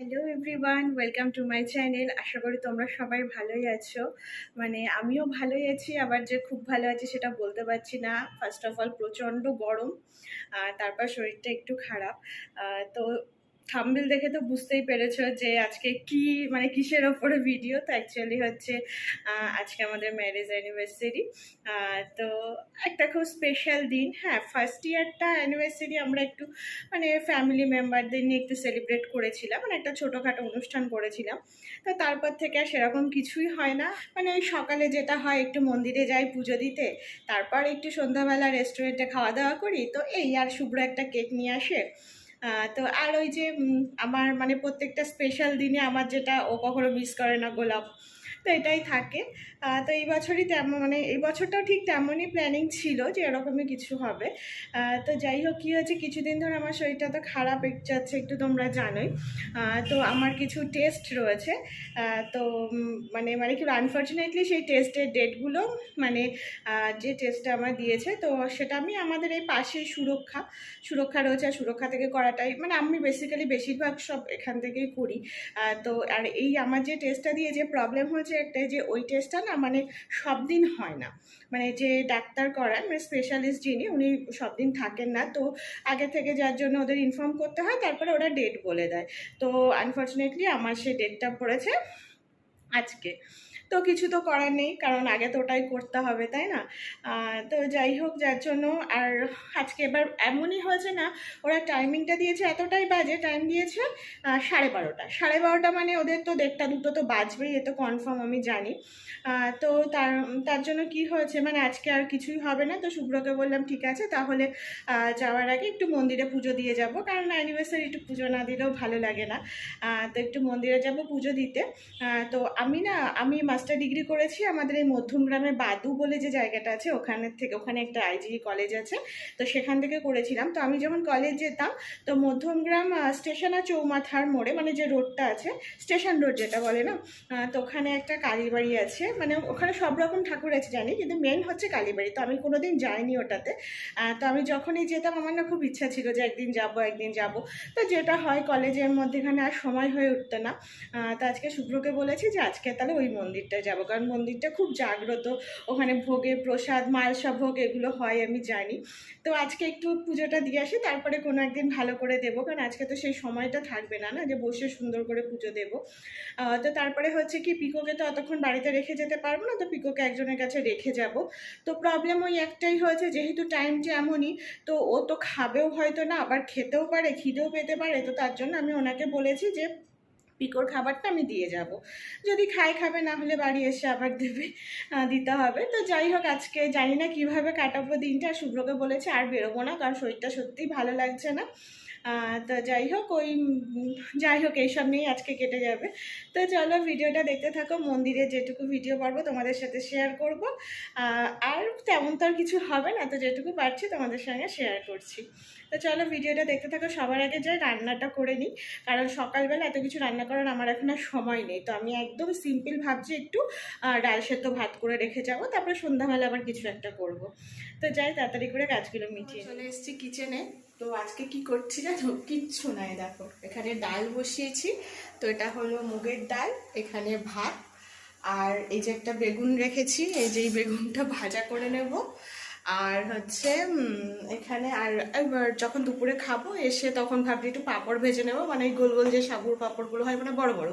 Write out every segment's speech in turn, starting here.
Hello everyone welcome to my channel আশা করি তোমরা সবাই ভালোই আছো। মানে আমিও ভালোই আছি, আবার যে খুব ভালো আছি সেটা বলতে পারছি না। ফার্স্ট অফ অল প্রচণ্ড গরম তারপর শরীরটা একটু খারাপ। তো থাম্বেল দেখে তো বুঝতেই পেরেছ যে আজকে কি মানে কিসের ওপরে ভিডিও তো অ্যাকচুয়ালি হচ্ছে আজকে আমাদের ম্যারেজ অ্যানিভার্সারি তো একটা খুব স্পেশাল দিন। হ্যাঁ ফার্স্ট ইয়ারটা অ্যানিভার্সারি আমরা একটু মানে ফ্যামিলি মেম্বারদের নিয়ে একটু সেলিব্রেট করেছিলাম। মানে একটা ছোটোখাটো অনুষ্ঠান করেছিলাম। তো তারপর থেকে আর সেরকম কিছুই হয় না। মানে ওই সকালে যেটা হয়, একটু মন্দিরে যাই পুজো দিতে, তারপর একটু সন্ধ্যাবেলা রেস্টুরেন্টে খাওয়া দাওয়া করি। তো এই আর শুভ্র একটা কেক নিয়ে আসে। তো আর ওই যে আমার মানে প্রত্যেকটা স্পেশাল দিনে আমার যেটা ও কখনো মিস করে না গোলাপ। তো এটাই থাকে। তো এই বছরই তেমন মানে এই বছরটাও ঠিক তেমনই প্ল্যানিং ছিল যে এরকমই কিছু হবে। তো যাই হোক, কী হয়েছে? কিছুদিন ধরে আমার শরীরটা তো খারাপ যাচ্ছে একটু তোমরা জানোই। তো আমার কিছু টেস্ট রয়েছে। তো মানে মানে কি আনফর্চুনেটলি সেই টেস্টের ডেটগুলো মানে যে টেস্টটা আমার দিয়েছে, তো সেটা আমি আমাদের এই পাশেই সুরক্ষা সুরক্ষা রয়েছে। আর সুরক্ষা থেকে করাটাই মানে আমি বেসিক্যালি বেশিরভাগ সব এখান থেকেই করি। তো, আর এই আমার যে টেস্টটা দিয়ে যে প্রবলেম হয়েছে একটাই যে ওই টেস্টটা না মানে সব দিন হয় না। মানে যে ডাক্তার করান মানে স্পেশালিস্ট যিনি, উনি সব দিন থাকেন না। তো আগে থেকে যার জন্য ওদের ইনফর্ম করতে হয়, তারপরে ওরা ডেট বলে দেয়। তো আনফর্চুনেটলি আমার সেই ডেটটা পড়েছে আজকে। তো কিছু তো করার নেই, কারণ আগে তো ওটাই করতে হবে, তাই না? তো যাই হোক, যার জন্য আর আজকে এবার এমনই হয়েছে না, ওরা টাইমিংটা দিয়েছে এতটাই বাজে টাইম দিয়েছে সাড়ে বারোটা। সাড়ে বারোটা মানে ওদের তো দেড়টা, দুটো তো বাজবেই, এ তো কনফার্ম আমি জানি। তো তার তার জন্য কি হয়েছে? মানে আজকে আর কিছুই হবে না, তো শুভ্রকে বললাম, ঠিক আছে, তাহলে যাওয়ার আগে একটু মন্দিরে পুজো দিয়ে যাব, কারণ অ্যানিভার্সারি একটু পুজো না দিলেও ভালো লাগে না। তো একটু মন্দিরে যাব পুজো দিতে। তো আমি না, আমি মাস্টার ডিগ্রি করেছি, আমাদের এই মধ্যমগ্রামে বাদু বলে যে জায়গাটা আছে ওখানের থেকে ওখানে একটা আইজি কলেজ আছে, তো সেখান থেকে করেছিলাম। তো আমি যখন কলেজ যেতাম, তো মধ্যমগ্রাম স্টেশন আর চৌমাথার মোড়ে মানে যে রোডটা আছে, স্টেশন রোড যেটা বলে না তো ওখানে একটা কালীবাড়ি আছে মানে ওখানে সব রকম ঠাকুর আছে জানি, কিন্তু মেন হচ্ছে কালীবাড়ি, তো আমি কোনোদিন যাইনি ওটাতে। তো আমি যখনই যেতাম, আমার না খুব ইচ্ছা ছিল যে একদিন যাব একদিন যাব। তো যেটা হয় কলেজের মধ্যেখানে আর সময় হয়ে উঠতো না। তো আজকে শুভ্রকে বলেছি যে আজকে তাহলে ওই মন্দিরটায় যাব। কারণ মন্দিরটা খুব জাগ্রত। ওখানে ভোগে প্রসাদ, মালসা ভোগ এগুলো হয়, আমি জানি। তো আজকে একটু পুজোটা দিয়ে আসি, তারপরে কোনো একদিন ভালো করে দেবো। কারণ আজকে তো সেই সময়টা থাকবে না না? যে বসে সুন্দর করে পুজো দেবো। তো তারপরে হচ্ছে কি, পিকোকে তো অতক্ষণ বাড়িতে রেখে যেতে পারব না, তো পিকোকে একজনের কাছে রেখে যাব। তো প্রবলেম ওই একটাই হয়েছে, যেহেতু টাইমটা এমনই, তো ও তো খাবেও হয়তো না, আবার খেতেও পারে, খিদেও পেতে পারে, তো তার জন্য আমি ওনাকে বলেছি যে পিকোর খাবারটা আমি দিয়ে যাব। যদি খাই খাবে, না হলে বাড়ি এসে আবার দেবে দিতে হবে। তো যাই হোক, আজকে জানি না কীভাবে কাটাবো দিনটা। শুভ্রকে বলেছে আর বেরোবো না, কারণ শরীরটা সত্যিই ভালো লাগছে না। তো যাই হোক ওই যাই হোক এইসব নিয়েই আজকে কেটে যাবে। তো চলো ভিডিওটা দেখতে থাকো মন্দিরে যেটুকু ভিডিও পারব তোমাদের সাথে শেয়ার করব। আর তেমন তো আর কিছু হবে না তো যেটুকু পারছি তোমাদের সঙ্গে শেয়ার করছি। তো চলো ভিডিওটা দেখতে থাকো সবার আগে যাই রান্নাটা করে নিই কারণ সকালবেলা এত কিছু রান্না করার আমার এখন আর সময় নেই। তো আমি একদম সিম্পল ভাবছি একটু ডাল সেদ্ধ ভাত করে রেখে যাব তারপরে সন্ধ্যাবেলা আবার কিছু একটা করব। তো যাই তাড়াতাড়ি করে কাজগুলো মিটিয়ে চলে এসেছি কিচেনে তো আজকে কি করছি জানো? কিচ্ছু নাই, দেখো। এখানে ডাল বসিয়েছি। তো এটা হলো মুগের ডাল, এখানে ভাত। আর এই যে একটা বেগুন রেখেছি, এই যে এই বেগুনটা ভাজা করে নেব। আর হচ্ছে এখানে আর যখন দুপুরে খাব, এসে তখন ভাবছি একটু পাঁপড় ভেজে নেব। মানে গোল গোল যে সাবুর পাঁপড়গুলো হয় মানে বড় বড়।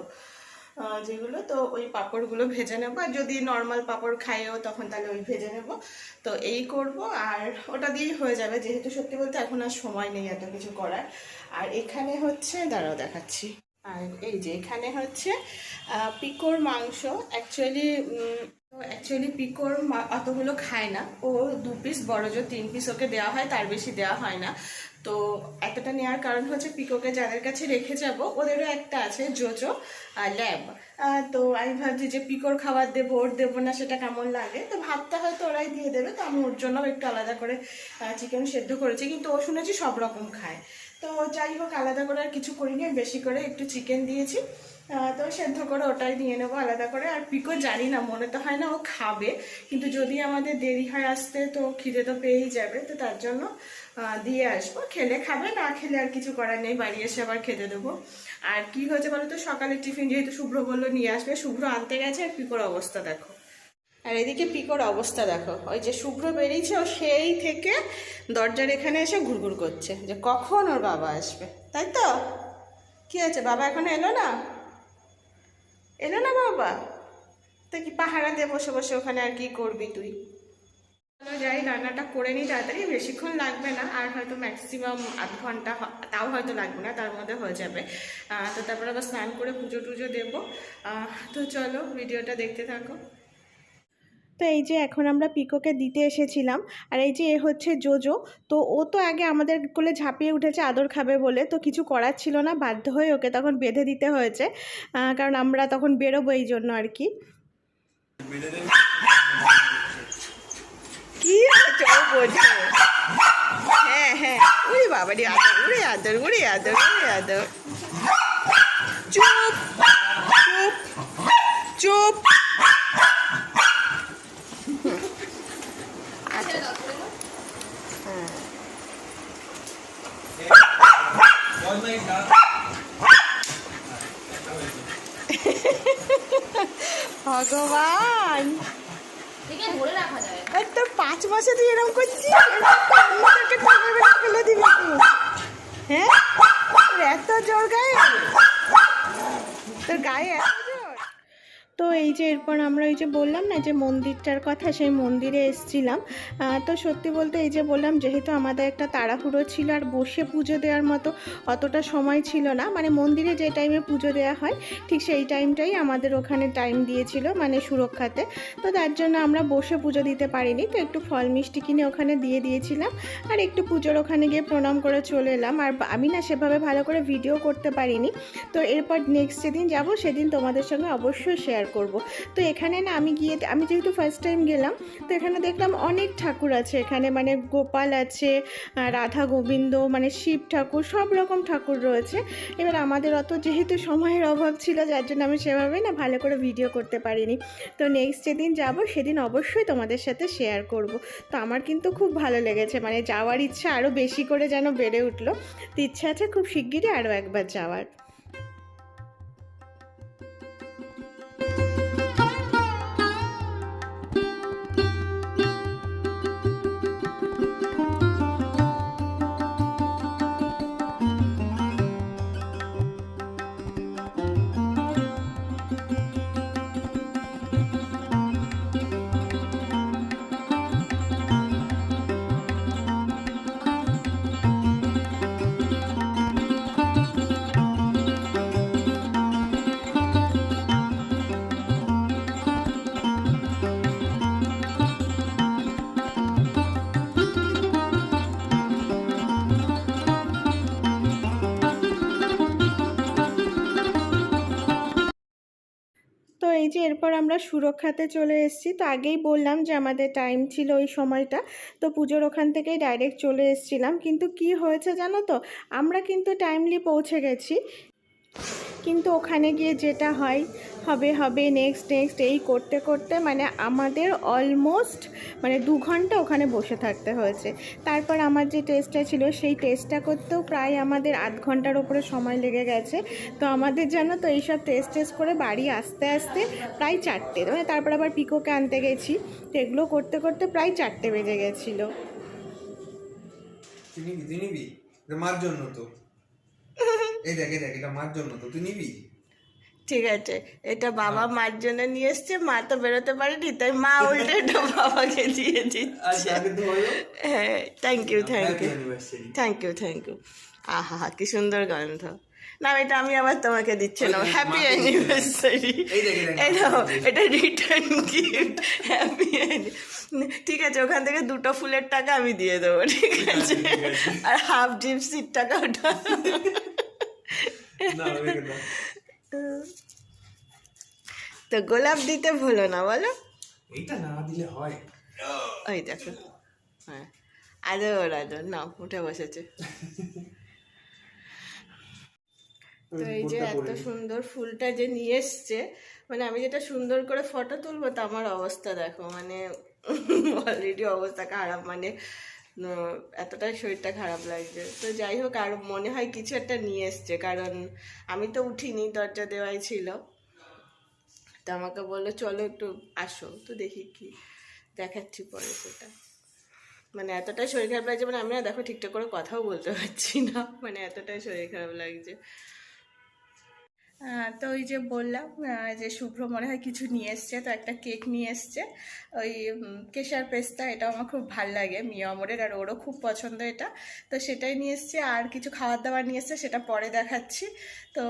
যেগুলো, তো ওই পাঁপড়গুলো ভেজে নেব। আর যদি নর্মাল পাঁপড় খাইও, তখন তাহলে ওই ভেজে নেব। তো এই করব, আর ওটা দিয়েই হয়ে যাবে। যেহেতু সত্যি বলতে এখন আর সময় নেই এত কিছু করার। আর এখানে হচ্ছে, দাঁড়াও দেখাচ্ছি। আর এই যে, এখানে হচ্ছে পিকোর মাংস। অ্যাকচুয়ালি অ্যাকচুয়ালি পিকোর অতগুলো খায় না। ও দু পিস বড় জোর তিন পিস ওকে দেওয়া হয়, তার বেশি দেওয়া হয় না। তো এতটা নেওয়ার কারণ হচ্ছে পিকোকে যাদের কাছে রেখে যাব, ওদেরও একটা আছে জোজো ল্যাব। তো আমি ভাবছি যে পিকোর খাবার দেবো, ওর দেবো না সেটা কেমন লাগে? তো ভাতটা হয়তো ওরাই দিয়ে দেবে, তো আমি ওর জন্য একটু আলাদা করে চিকেন সেদ্ধ করেছি, কিন্তু ও শুনেছি সব রকম খায়। তো যাই হোক, আলাদা করে আর কিছু করিনি বেশি করে একটু চিকেন দিয়েছি। তো সেদ্ধ করে ওটাই নিয়ে নেব, আলাদা করে। আর পিকো জানি না, মনে তো হয় না ও খাবে, কিন্তু যদি আমাদের দেরি হয় আসতে, তো খিদে তো পেয়েই যাবে, তো তার জন্য দিয়ে আসব। খেলে খাবে, না খেলে আর কিছু করার নেই, বাড়ি এসে আবার খেতে দেবো। আর কি হয়েছে বলো তো সকালে টিফিন যেহেতু শুভ্র বলল নিয়ে আসবে, শুভ্র আনতে গেছে, আর পিকোর অবস্থা দেখো। আর এদিকে পিকোর অবস্থা দেখো, ওই যে শুভ্র বেরিয়েছে, ও সেই থেকে দরজার এখানে এসে ঘুরঘুর করছে, যে কখন ওর বাবা আসবে, তাই তো? কি আছে বাবা এখন এলো না? এলো না বাবা? তো কি পাহারা বসে বসে ওখানে আর কি করবি তুই? যাই, রান্নাটা করে নিই তাড়াতাড়ি, বেশিক্ষণ লাগবে না, আর হয়তো ম্যাক্সিমাম আধ ঘণ্টা তাও হয়তো লাগবে না, তার মধ্যে হয়ে যাবে। তো তারপর আবার স্নান করে পুজো টুজো দেবো। তো চলো, ভিডিওটা দেখতে থাকো। তো এই যে এখন আমরা পিকোকে দিতে এসেছিলাম, আর এই যে এ হচ্ছে জোজো, তো ও তো আগে আমাদের কোলে ঝাঁপিয়ে উঠেছে, আদর খাবে বলে, তো কিছু করার ছিল না, বাধ্য হয়ে ওকে তখন বেঁধে দিতে হয়েছে কারণ আমরা তখন বেরোবো এই জন্য আর কি। হ্যাঁ হ্যাঁ উড়ি আদর আদর আদর চুপ চুপ আচ্ছা হ্যাঁ ভগবান। তোর পাঁচ মাসে তুই এরকম করছিস? ফেলে দিবি হ্যাঁ? এত জোর গায়ে? তোর গায়ে তো এই যে এরপর আমরা এই যে বললাম না যে মন্দিরটার কথা, সেই মন্দিরে এসছিলাম। তো সত্যি বলতে এই যে বললাম, যেহেতু আমাদের একটা তাড়াহুড়ো ছিল আর বসে পুজো দেওয়ার মতো অতটা সময় ছিল না মানে মন্দিরে যে টাইমে পুজো দেওয়া হয়, ঠিক সেই টাইমটাই আমাদের ওখানে টাইম দিয়েছিল মানে সুরক্ষাতে। তো তার জন্য আমরা বসে পুজো দিতে পারিনি, তো একটু ফল মিষ্টি কিনে ওখানে দিয়ে দিয়েছিলাম। আর একটু পুজোর ওখানে গিয়ে প্রণাম করে চলে এলাম। আর আমি না সেভাবে ভালো করে ভিডিও করতে পারিনি। তো এরপর নেক্সট যেদিন যাব, সেদিন তোমাদের সঙ্গে অবশ্যই শেয়ার করব। তো এখানে না আমি গিয়ে আমি যেহেতু ফার্স্ট টাইম গেলাম, তো এখানে দেখলাম অনেক ঠাকুর আছে। এখানে মানে গোপাল আছে রাধা গোবিন্দ মানে শিব ঠাকুর, সব রকম ঠাকুর রয়েছে। এবার আমাদের অত যেহেতু সময়ের অভাব ছিল, যার জন্য আমি সেভাবে না ভালো করে ভিডিও করতে পারিনি। তো নেক্সট যেদিন যাব, সেদিন অবশ্যই তোমাদের সাথে শেয়ার করব। তো আমার কিন্তু খুব ভালো লেগেছে মানে যাওয়ার ইচ্ছা আরও বেশি করে যেন বেড়ে উঠল। তো ইচ্ছা আছে খুব শিগগিরই আরও একবার যাওয়ার। এই যে এরপর আমরা সুরক্ষাতে চলে এসেছি। তো আগেই বললাম যে আমাদের টাইম ছিল ওই সময়টা। তো পুজোর ওখান থেকেই ডাইরেক্ট চলে এসেছিলাম। কিন্তু কি হয়েছে জানো তো? আমরা কিন্তু টাইমলি পৌঁছে গেছি। কিন্তু ওখানে গিয়ে যেটা হয় হবে হবে নেক্সট নেক্সট এই করতে করতে মানে আমাদের অলমোস্ট মানে দু ঘণ্টা ওখানে বসে থাকতে হয়েছে। তারপর আমার যে টেস্টটা ছিল সেই টেস্টটা করতেও প্রায় আমাদের আধ ঘণ্টার ওপরে সময় লেগে গেছে। তো আমাদের জানো তো এইসব টেস্ট টেস্ট করে বাড়ি আসতে আসতে প্রায় চারটে মানে তারপর আবার পিকোকে আনতে গেছি। তো এগুলো করতে করতে প্রায় চারটে বেজে গেছিল। তুই নিবি মার জন্য তো। এই দেখ এই দেখ এটা মার জন্য তো। তুই নিবি? ঠিক আছে। এটা বাবা মার জন্য নিয়ে এসছে মা তো বেরোতে পারেনি তাই মা উল্টে এটা বাবাকে দিয়ে দিচ্ছে। হলো? হ্যাঁ thank you thank you thank you thank you আহা হা কি সুন্দর গন্ধ। না এটা আমি আবার তোমাকে দিচ্ছি না। হ্যাপি অ্যানিভার্সারি এই নাও, এটা রিটার্ন গিফট হ্যাপি ঠিক আছে ওখান থেকে দুটো ফুলের টাকা আমি দিয়ে দেবো ঠিক আছে? ঠিক আছে। আর হাফ জিপসির টাকা ওটা। তো গোলাপ দিতে ভুলো না বলো। এইটা না দিলে হয়। ওই দেখো হ্যাঁ। আদর আদর না উঠে বসেছে। তো এই যে এত সুন্দর ফুলটা যে নিয়ে এসছে মানে আমি যেটা সুন্দর করে ফটো তুলবো তা আমার অবস্থা দেখো মানে অলরেডি অবস্থা খারাপ মানে এতটাই শরীরটা খারাপ লাগছে। তো যাই হোক, আর মনে হয় কিছু একটা নিয়ে এসছে, কারণ আমি তো উঠিনি, দরজা দেওয়াই ছিল। তো আমাকে বলল, চলো একটু আসো, তো দেখি কি দেখাচ্ছি পরে সেটা। মানে এতটাই শরীর খারাপ লাগছে মানে আমি না দেখো ঠিকঠাক করে কথাও বলতে পারছি না। মানে এতটাই শরীর খারাপ লাগছে। তো ওই যে বললাম যে শুভ্র মনে হয় কিছু নিয়ে এসছে, তো একটা কেক নিয়ে এসছে। ওই কেশার পেস্তা, এটাও আমার খুব ভালো লাগে, মিয়া অমরের, আর ওরও খুব পছন্দ এটা। তো সেটাই নিয়ে এসছে, আর কিছু খাবার দাবার নিয়ে এসছে, সেটা পরে দেখাচ্ছি। তো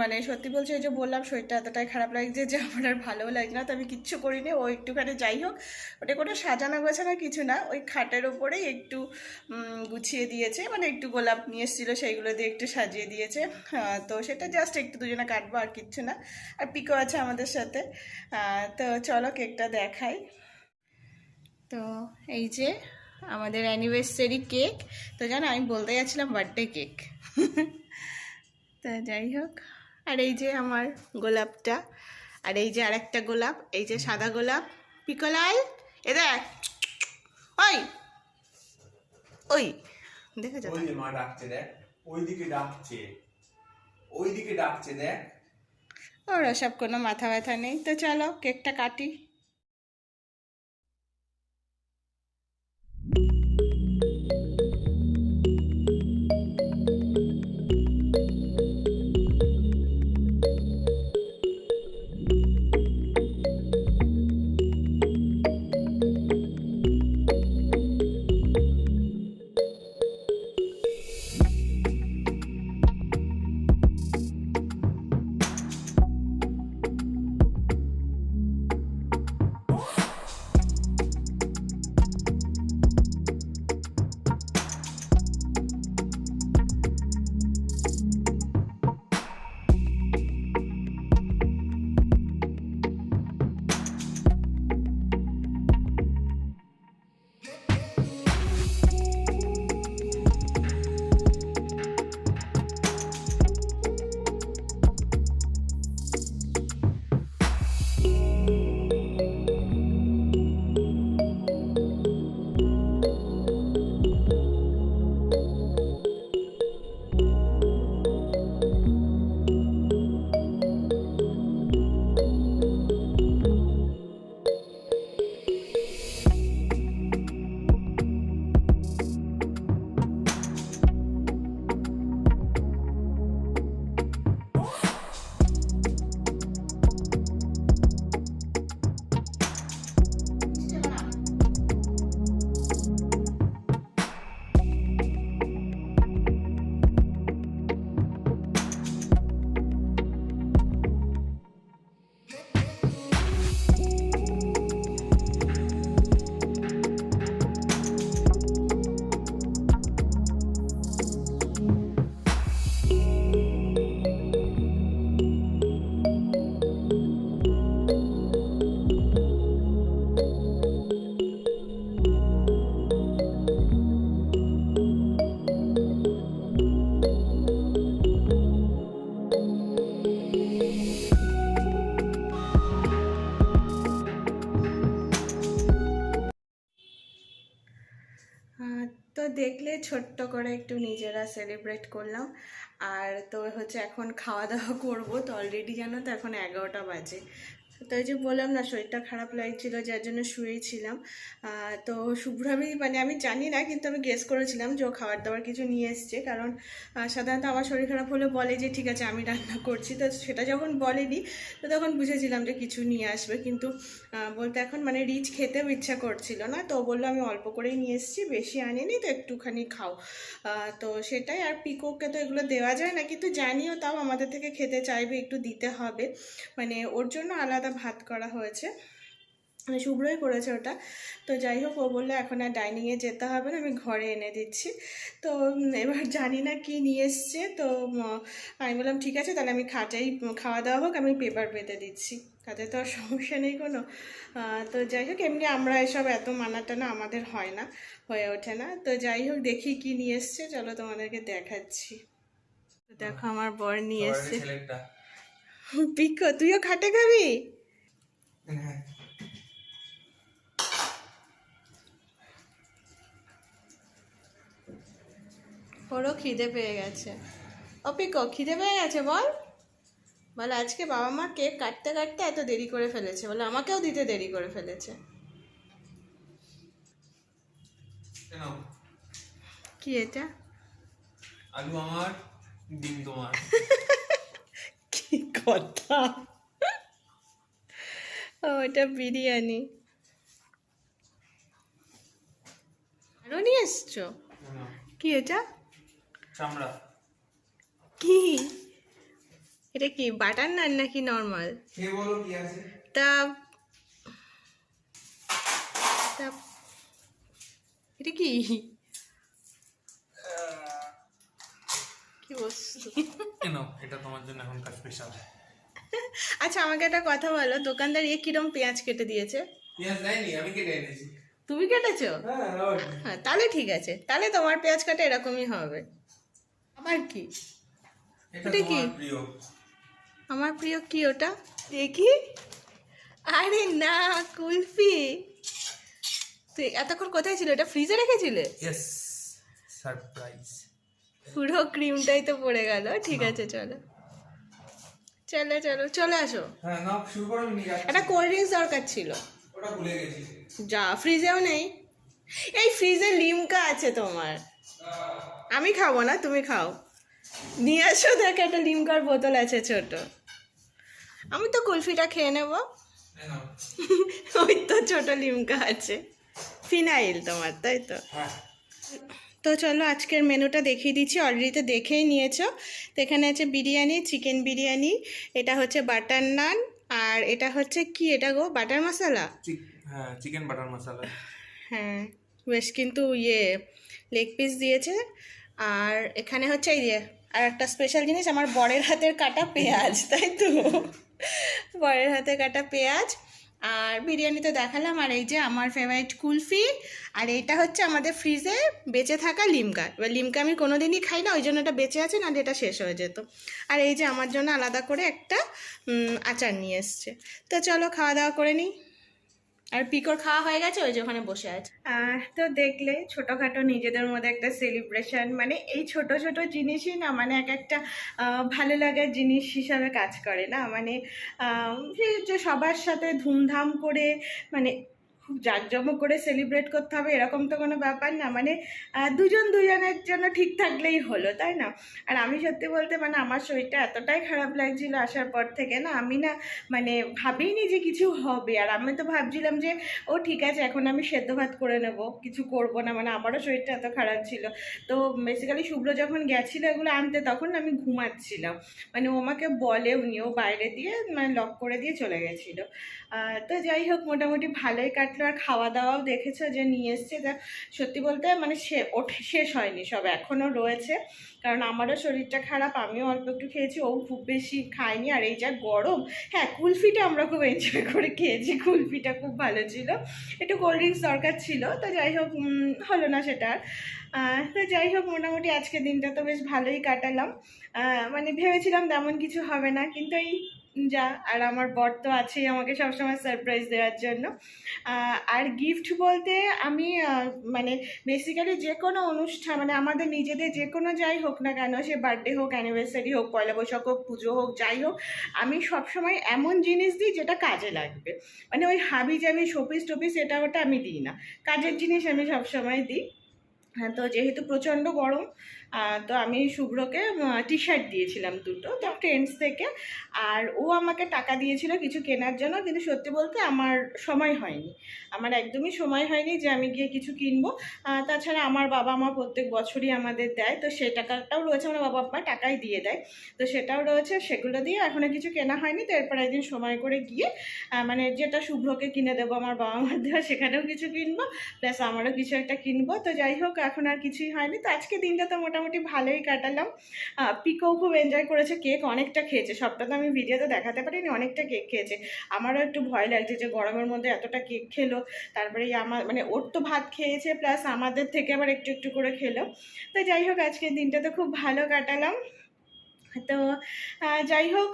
মানে সত্যি বলছি, ওই যে বললাম, শরীরটা এতটাই খারাপ লাগছে যে আমার আর ভালোও লাগছে না, তো আমি কিচ্ছু করিনি, ও একটুখানি যাই হোক। ওটা কোনো সাজানো গোছানো কিছু না, ওই খাটের ওপরেই একটু গুছিয়ে দিয়েছে মানে একটু গোলাপ নিয়ে এসেছিল, সেইগুলো দিয়ে একটু সাজিয়ে দিয়েছে। তো সেটা জাস্ট একটু দুজনে কাটবো আর কিচ্ছু না। আর পিকো আছে আমাদের সাথে। তো চলো কেকটা দেখাই। তো এই যে আমাদের অ্যানিভার্সারি কেক তো জানো, আমি বলতে যাচ্ছিলাম বার্থডে কেক তো যাই হোক। আর এই যে আমার গোলাপটা। আর এই যে আরেকটা গোলাপ। এই যে সাদা গোলাপ। পিকোলাল এ দেখ। ওই। ওই। দেখে? ওই মা ডাকছে, দেখ। ওইদিকে ডাকছে। ওইদিকে ডাকছে দেখ। ওর সব কোনো মাথা ব্যথা নেই। তো চলো কেকটা কাটি। করে একটু নিজেরা সেলিব্রেট করলাম। আর তো হচ্ছে এখন খাওয়া দাওয়া করব, তো অলরেডি জানো তো এখন এগারোটা বাজে। তো যে বললাম না, শরীরটা খারাপ লাগছিল, যার জন্য শুয়েছিলাম তো শুভ্র আমি মানে আমি জানি না, কিন্তু আমি গেস করেছিলাম যে ও খাবার দাবার কিছু নিয়ে এসছে। কারণ সাধারণত আমার শরীর খারাপ হলে বলে যে, ঠিক আছে, আমি রান্না করছি। তো সেটা যখন বলেনি, তো তখন বুঝেছিলাম যে কিছু নিয়ে আসবে। কিন্তু বলতে এখন মানে রিচ খেতেও ইচ্ছা করছিল না। তো বলল, আমি অল্প করেই নিয়ে এসেছি, বেশি আনিনি, তো একটুখানি খাও। তো সেটাই। আর পিকোকে তো এগুলো দেওয়া যায় না, কিন্তু জানিও তাও আমাদের থেকে খেতে চাইবে, একটু দিতে হবে। মানে ওর জন্য আলাদা ভাত করা হয়েছে। মানে শুভ্রই করেছে ওটা। তো যাই হোক ও বলল এখন আর ডাইনিংয়ে যেতে হবে না আমি ঘরে এনে দিচ্ছি। তো এবার জানি না কি নিয়ে এসছে। তো আমি বললাম ঠিক আছে তাহলে আমি খাটেই খাওয়া দাওয়া হোক আমি পেপার পেতে দিচ্ছি। তাতে তো আর সমস্যা নেই কোনো। তো যাই হোক এমনি আমরা এসব এত মানাটা না আমাদের হয় না হয়ে ওঠে না। তো যাই হোক দেখি কি নিয়ে এসছে। চলো তোমাদেরকে দেখাচ্ছি। দেখো আমার বর নিয়ে এসছে। পিকো তুইও খাটে খাবি? হ্যাঁ ওরও খিদে পেয়ে গেছে। ও পিকো খিদে পেয়ে গেছে বল। বলে আজকে বাবা মা কেক কাটতে কাটতে এত দেরি করে ফেলেছে। বলে আমাকেও দিতে দেরি করে ফেলেছে। কি এটা? আলু আমার ডিম তোমার। কি কথা? ও এটা বিরিয়ানি। আরও নিয়ে এসছো? কি এটা? চামড়া। কি? এটা কি বাটার নান নাকি নর্মাল? তা এটা কি? কি বস্তু কেন এটা তোমার জন্য এখনকার স্পেশাল আচ্ছা আমাকে একটা কথা বলো। দোকানদার ইয়ে কিরম পেঁয়াজ কেটে দিয়েছে? পেঁয়াজ দেয়নি আমি কেটে এনেছি। তুমি কেটেছো? হ্যাঁ হ্যাঁ তাহলে ঠিক আছে। তাহলে তোমার পেঁয়াজ কাটা এরকমই হবে। আবার কি? এটা কি? প্রিয়। আমার প্রিয় কি ওটা? দেখি আরে না কুলফি। তুই এতক্ষণ কোথায় ছিল? এটা ফ্রিজে রেখেছিলে? ইয়েস সারপ্রাইজ পুরো ক্রিমটাই তো পড়ে গেল। ঠিক আছে চলো। চলো চলো চলে আসো। হ্যাঁ একটা কোল্ড ড্রিঙ্কস দরকার ছিল। যা ফ্রিজেও নেই। এই ফ্রিজে লিমকা আছে তোমার। আমি খাব না তুমি খাও। নিয়ে আসো দেখ একটা লিমকার বোতল আছে ছোট। আমি তো কুলফিটা খেয়ে নেব। কেন? ওই তো ছোট লিমকা আছে। ফিনাইল তোমার তাই তো? হ্যাঁ। তো চলো আজকের মেনুটা দেখিয়ে দিচ্ছি। অলরেডি তো দেখেই নিয়েছো। তো এখানে আছে বিরিয়ানি চিকেন বিরিয়ানি এটা হচ্ছে বাটার নান আর এটা হচ্ছে কি এটা গো? বাটার মশলা? হ্যাঁ চিকেন বাটার মশলা। হ্যাঁ বেশ কিন্তু ইয়ে লেগ পিস দিয়েছে। আর এখানে হচ্ছে এই যে আর একটা স্পেশাল জিনিস আমার বরের হাতের কাটা পেঁয়াজ তাই তো? বরের হাতে কাটা পেঁয়াজ। আর বিরিয়ানি তো দেখালাম, আর এই যে আমার ফেভারিট কুলফি, আর এটা হচ্ছে আমাদের ফ্রিজে বেঁচে থাকা লিমকা। এবার লিমকা আমি কোনো দিনই খাই না, ওই জন্য এটা বেঁচে আছে না, এটা শেষ হয়ে যেত। আর এই যে আমার জন্য আলাদা করে একটা আচার নিয়ে এসছে। তো চলো খাওয়া দাওয়া করে নিই। আর পিকর খাওয়া হয়ে গেছে, ওই যে ওখানে বসে আছে। তো দেখলে ছোটোখাটো নিজেদের মধ্যে একটা সেলিব্রেশন মানে এই ছোট ছোট জিনিসই না মানে এক একটা ভালো লাগার জিনিস হিসাবে কাজ করে না? মানে সবার সাথে ধুমধাম করে মানে খুব জাঁকজমক করে সেলিব্রেট করতে হবে, এরকম তো কোনো ব্যাপার না। মানে দুজন দুজনের জন্য ঠিক থাকলেই হলো, তাই না? আর আমি সত্যি বলতে মানে আমার শরীরটা এতটাই খারাপ লাগছিল আসার পর থেকে না, আমি না মানে ভাবিনি যে কিছু হবে। আর আমি তো ভাবছিলাম যে, ও ঠিক আছে, এখন আমি সেদ্ধ ভাত করে নেব, কিছু করব না মানে আমারও শরীরটা এত খারাপ ছিল। তো বেসিক্যালি শুভ্র যখন গেছিল এগুলো আনতে, তখন আমি ঘুমাচ্ছিলাম। মানে ও আমাকে বলে উনি ও বাইরে দিয়ে মানে লক করে দিয়ে চলে গেছিল। তো যাই হোক, মোটামুটি ভালোই কাটলো। আর খাওয়া দাওয়াও দেখেছ যে নিয়ে এসছে তা সত্যি বলতে মানে সে, ওঠে, শেষ হয়নি সব, এখনও রয়েছে। কারণ আমারও শরীরটা খারাপ, আমিও অল্প একটু খেয়েছি, ও খুব বেশি খায়নি, আর এই যা গরম হ্যাঁ কুলফিটা আমরা খুব এনজয় করে খেয়েছি, কুলফিটা খুব ভালো ছিল। একটু কোল্ড ড্রিঙ্কস দরকার ছিল, তো যাই হোক হলো না সেটা। তো যাই হোক, মোটামুটি আজকে দিনটা তো বেশ ভালোই কাটালাম। মানে ভেবেছিলাম তেমন কিছু হবে না, কিন্তু এই যা, আর আমার বর তো আছেই আমাকে সবসময় সারপ্রাইজ দেওয়ার জন্য। আর গিফট বলতে আমি মানে বেসিক্যালি যে কোনো অনুষ্ঠান মানে আমাদের নিজেদের যে কোনো যাই হোক না কেন, সে বার্থডে হোক অ্যানিভার্সারি হোক, পয়লা বৈশাখ হোক, পুজো হোক, যাই হোক, আমি সবসময় এমন জিনিস দিই যেটা কাজে লাগবে। মানে ওই হাবি জাবি, শোপিস টোপিস, এটা ওটা আমি দিই না। কাজের জিনিস আমি সবসময় দিই। হ্যাঁ তো যেহেতু প্রচণ্ড গরম তো আমি শুভ্রকে টি শার্ট দিয়েছিলাম দুটো, তো ট্রেন্ডস থেকে। আর ও আমাকে টাকা দিয়েছিল কিছু কেনার জন্য, কিন্তু সত্যি বলতে আমার সময় হয়নি। আমার একদমই সময় হয়নি যে আমি গিয়ে কিছু কিনবো। তাছাড়া আমার বাবা মা প্রত্যেক বছরই আমাদের দেয়, তো সেই টাকাটাও রয়েছে, আমার বাবা মা টাকাই দিয়ে দেয়। তো সেটাও রয়েছে, সেগুলো দিয়ে এখনও কিছু কেনা হয়নি, তো এরপর একদিন সময় করে গিয়ে মানে যেটা শুভ্রকে কিনে দেবো, আমার বাবা মার দেওয়া, সেখানেও কিছু কিনবো, প্লাস আমারও কিছু একটা কিনবো। তো যাই হোক, এখন আর কিছুই হয়নি। তো আজকে দিনটা তো ভালোই কাটালাম। পিকও খুব এনজয় করেছে কেক অনেকটা খেয়েছে। সবটা তো আমি ভিডিওতে দেখাতে পারিনি, অনেকটা কেক খেয়েছে। আমারও একটু ভয় লাগছে যে গরমের মধ্যে এতটা কেক খেলো। তারপরে আমার মানে ওর তো ভাত খেয়েছে প্লাস আমাদের থেকে আবার একটু একটু করে খেলো। তো যাই হোক, আজকের দিনটা তো খুব ভালো কাটালাম। তো যাই হোক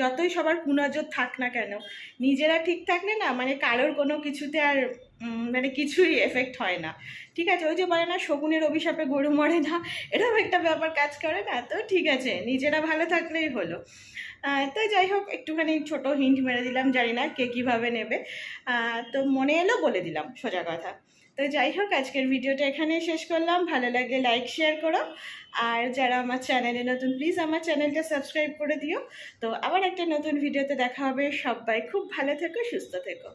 যতই সবার কুনজর থাক না কেন, নিজেরা ঠিক থাকলে না মানে কারোর কোনো কিছুতে আর মানে কিছুই এফেক্ট হয় না। ঠিক আছে, ওই যে বলে না শকুনের অভিশাপে গরু মরে না, এরকম একটা ব্যাপার কাজ করে না, তো ঠিক আছে, নিজেরা ভালো থাকলেই হলো। তো যাই হোক, একটুখানি ছোট হিন্ট মেরে দিলাম, জানি না কে কীভাবে নেবে। তো মনে এলো বলে দিলাম, সোজা কথা। তো যাই হোক, আজকের ভিডিওটা এখানেই শেষ করলাম, ভালো লাগলে লাইক শেয়ার করো। আর যারা আমার চ্যানেলে নতুন প্লিজ আমার চ্যানেলটা সাবস্ক্রাইব করে দিও। তো আবার একটা নতুন ভিডিওতে দেখা হবে। সবাই খুব ভালো থেকো, সুস্থ থেকো।